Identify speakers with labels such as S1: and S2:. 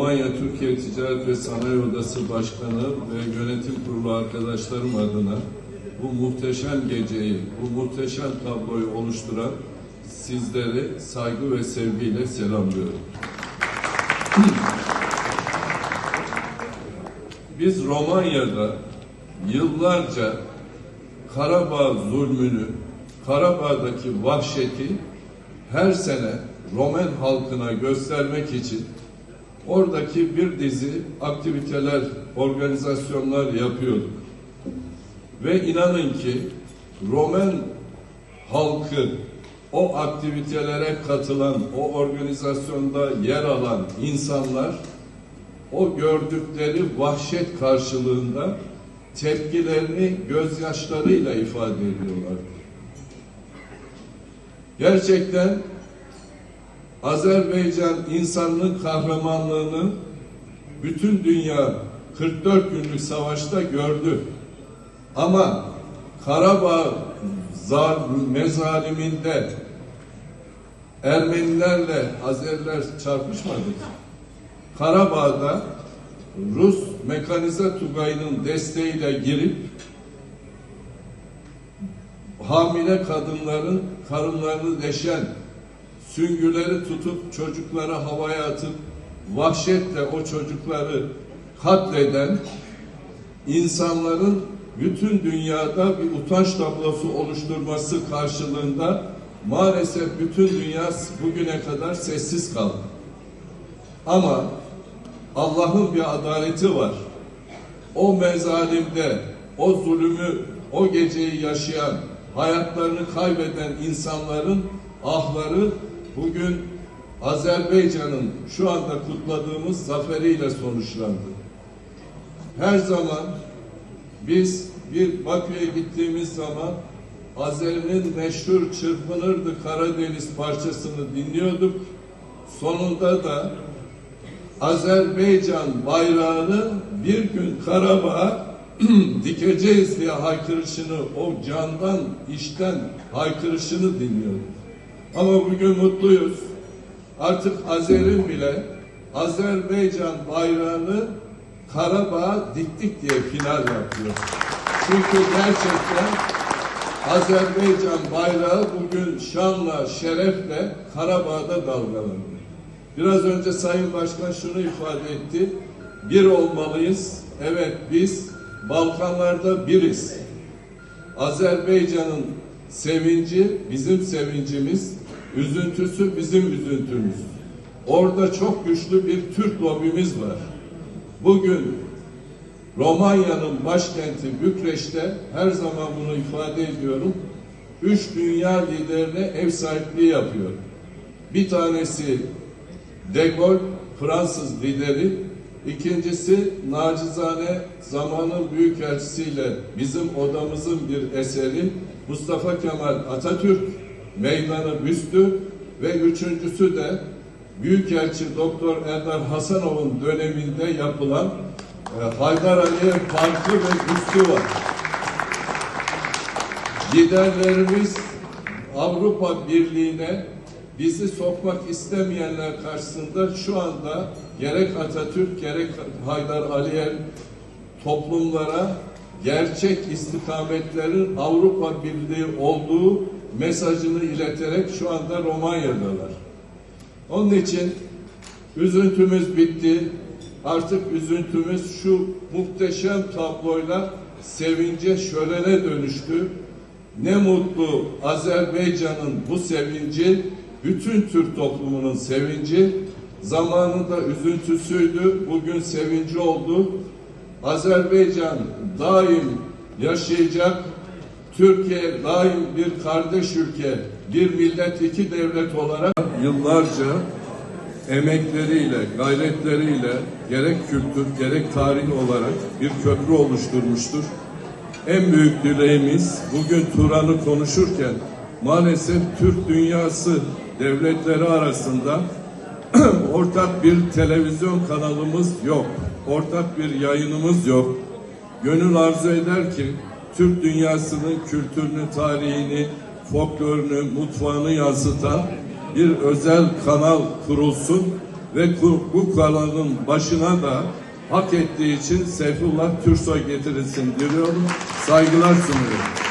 S1: Almanya Türkiye Ticaret ve Sanayi Odası Başkanı ve yönetim kurulu arkadaşlarım adına bu muhteşem geceyi, bu muhteşem tabloyu oluşturan sizleri saygı ve sevgiyle selamlıyorum. Biz Romanya'da yıllarca Karabağ zulmünü, Karabağ'daki vahşeti her sene Romen halkına göstermek için oradaki bir dizi aktiviteler, organizasyonlar yapıyorduk. Ve inanın ki Romen halkı o aktivitelere katılan, o organizasyonda yer alan insanlar o gördükleri vahşet karşılığında tepkilerini gözyaşlarıyla ifade ediyorlar. Gerçekten Azerbaycan insanlığın kahramanlığını bütün dünya 44 günlük savaşta gördü. Ama Karabağ mezaliminde Ermenilerle Azeriler çarpışmadı. Karabağ'da Rus mekanize tugayının desteğiyle girip hamile kadınların karınlarını deşen, süngüleri tutup çocukları havaya atıp vahşetle o çocukları katleden insanların bütün dünyada bir utanç tablosu oluşturması karşılığında maalesef bütün dünya bugüne kadar sessiz kaldı. Ama Allah'ın bir adaleti var. O mezalimde, o zulümü, o geceyi yaşayan, hayatlarını kaybeden insanların ahları bugün Azerbaycan'ın şu anda kutladığımız zaferiyle sonuçlandı. Her zaman biz bir Bakü'ye gittiğimiz zaman Azeri'nin meşhur Çırpınırdı Karadeniz parçasını dinliyorduk. Sonunda da Azerbaycan bayrağını bir gün Karabağ'a dikeceğiz diye haykırışını, o candan, işten haykırışını dinliyorduk. Ama bugün mutluyuz. Artık Azer'in bile Azerbaycan bayrağını Karabağ'a diktik diye final yapıyor. Çünkü gerçekten Azerbaycan bayrağı bugün şanla, şerefle Karabağ'da dalgalanıyor. Biraz önce Sayın Başkan şunu ifade etti. Bir olmalıyız. Evet biz Balkanlarda biriz. Azerbaycan'ın sevinci bizim sevincimiz, üzüntüsü bizim üzüntümüz. Orada çok güçlü bir Türk lobimiz var. Bugün Romanya'nın başkenti Bükreş'te her zaman bunu ifade ediyorum. Üç dünya liderine ev sahipliği yapıyor. Bir tanesi De Gaulle, Fransız lideri. İkincisi nacizane zamanın büyükelçisiyle bizim odamızın bir eseri Mustafa Kemal Atatürk meydanı büstü ve üçüncüsü de Büyükelçi Doktor Erdar Hasanov'un döneminde yapılan e, Haydar Aliyev Parkı ve büstü var. Liderlerimiz Avrupa Birliği'ne bizi sokmak istemeyenler karşısında şu anda gerek Atatürk gerek Haydar Aliyev toplumlara gerçek istikametlerin Avrupa Birliği olduğu mesajını ileterek şu anda Romanya'dalar. Onun için üzüntümüz bitti. Artık üzüntümüz şu muhteşem tabloyla sevince şölene dönüştü. Ne mutlu Azerbaycan'ın bu sevinci, bütün Türk toplumunun sevinci, zamanında üzüntüsüydü, bugün sevinci oldu. Azerbaycan daim yaşayacak, Türkiye daim bir kardeş ülke, bir millet iki devlet olarak yıllarca emekleriyle, gayretleriyle gerek kültür gerek tarih olarak bir köprü oluşturmuştur. En büyük dileğimiz bugün Turan'ı konuşurken maalesef Türk dünyası devletleri arasında ortak bir televizyon kanalımız yok. Ortak bir yayınımız yok. Gönül arzu eder ki Türk dünyasının kültürünü, tarihini, folklorunu, mutfağını yansıtan bir özel kanal kurulsun ve bu- kanalın başına da hak ettiği için Seyfullah Türsoy getirilsin diyorum. Saygılar sunuyorum.